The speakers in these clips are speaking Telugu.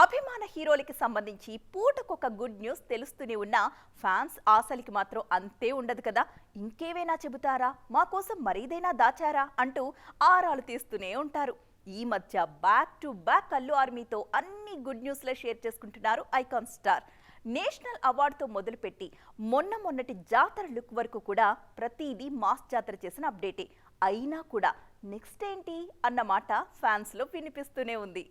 అభిమాన హీరోలకి సంబంధించి పూటకొక గుడ్ న్యూస్ తెలుస్తూనే ఉన్నా ఫ్యాన్స్ ఆశలకి మాత్రం అంతే ఉండదు కదా. ఇంకేవైనా చెబుతారా? మా కోసం మరీదైనా దాచారా? అంటూ ఆరాలు తీస్తూనే ఉంటారు. ఈ మధ్య బ్యాక్ టు బ్యాక్ అల్లు ఆర్మీతో అన్ని గుడ్ న్యూస్లే షేర్ చేసుకుంటున్నారు ఐకాన్ స్టార్. నేషనల్ అవార్డుతో మొదలుపెట్టి మొన్న మొన్నటి జాతర లుక్ వరకు కూడా ప్రతిదీ మాస్ జాతర చేసిన అప్డేటే. అయినా కూడా నెక్స్ట్ ఏంటి? అన్న మాట ఫ్యాన్స్లో వినిపిస్తూనే ఉంది.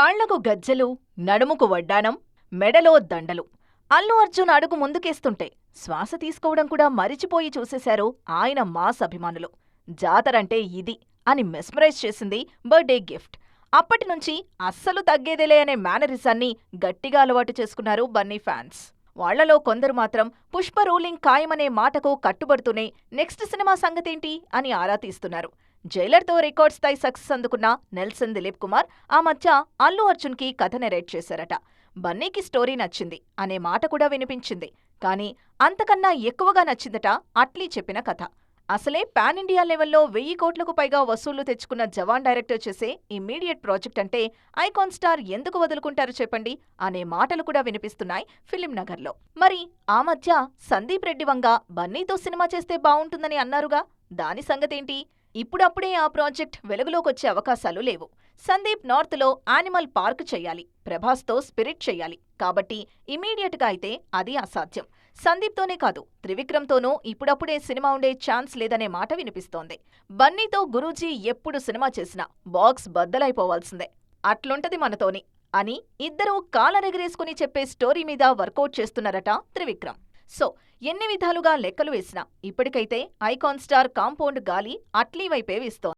కాళ్ళకు గజ్జెలు నడుముకు వడ్డానం మెడలో దండలు. అల్లు అర్జున్ అడుగు ముందుకేస్తుంటే శ్వాస తీసుకోవడం కూడా మరిచిపోయి చూసేశారు ఆయన మాస్ అభిమానులు. జాతరంటే ఇది అని మెస్మరైజ్ చేసింది బర్త్డే గిఫ్ట్. అప్పటినుంచి అస్సలు తగ్గేదేలే అనే మేనరిజాన్ని గట్టిగా అలవాటు చేసుకున్నారు బన్నీ ఫ్యాన్స్. వాళ్ళలో కొందరు మాత్రం పుష్ప రూలింగ్ ఖాయమనే మాటకు కట్టుబడుతూనే నెక్స్ట్ సినిమా సంగతేంటి? అని ఆరా తీస్తున్నారు. జైలర్తో రికార్డ్ స్థాయి సక్సెస్ అందుకున్న నెల్సన్ దిలీప్ కుమార్ ఆ మధ్య అల్లు అర్జున్కి కథ నెరేట్ చేశారట. బన్నీకి స్టోరీ నచ్చింది అనే మాట కూడా వినిపించింది. కానీ అంతకన్నా ఎక్కువగా నచ్చిందట అట్లీ చెప్పిన కథ. అసలే పాన్ ఇండియా లెవెల్లో వెయ్యి కోట్లకు పైగా వసూళ్ళు తెచ్చుకున్న జవాన్ డైరెక్టర్ చేసే ఇమ్మీడియట్ ప్రాజెక్ట్ అంటే ఐకాన్ స్టార్ ఎందుకు వదులుకుంటారు చెప్పండి అనే మాటలు కూడా వినిపిస్తున్నాయి ఫిలిం నగర్లో. మరి ఆ మధ్య సందీప్ రెడ్డి వంగ బన్నీతో సినిమా చేస్తే బావుంటుందని అన్నారుగా? దాని సంగతేంటి? ఇప్పుడప్పుడే ఆ ప్రాజెక్ట్ వెలుగులోకొచ్చే అవకాశాలు లేవు. సందీప్ నార్త్లో యానిమల్ పార్క్ చెయ్యాలి ప్రభాస్తో స్పిరిట్ చేయాలి. కాబట్టి ఇమీడియట్గా అయితే అది అసాధ్యం. సందీప్తోనే కాదు త్రివిక్రమ్తోనూ ఇప్పుడప్పుడే సినిమా ఉండే ఛాన్స్ లేదనే మాట వినిపిస్తోంది. బన్నీతో గురూజీ ఎప్పుడు సినిమా చేసినా బాక్స్ బద్దలైపోవాల్సిందే. అట్లుంటది మనతోని అని ఇద్దరూ కాలరెగరేసుకుని చెప్పే స్టోరీ మీద వర్కౌట్ చేస్తున్నారట త్రివిక్రమ్. సో ఎన్ని విధాలుగా లెక్కలు వేసినా ఇప్పటికైతే ఐకాన్ స్టార్ కాంపౌండ్ గాలి అట్లీ వైపే వీస్తోంది.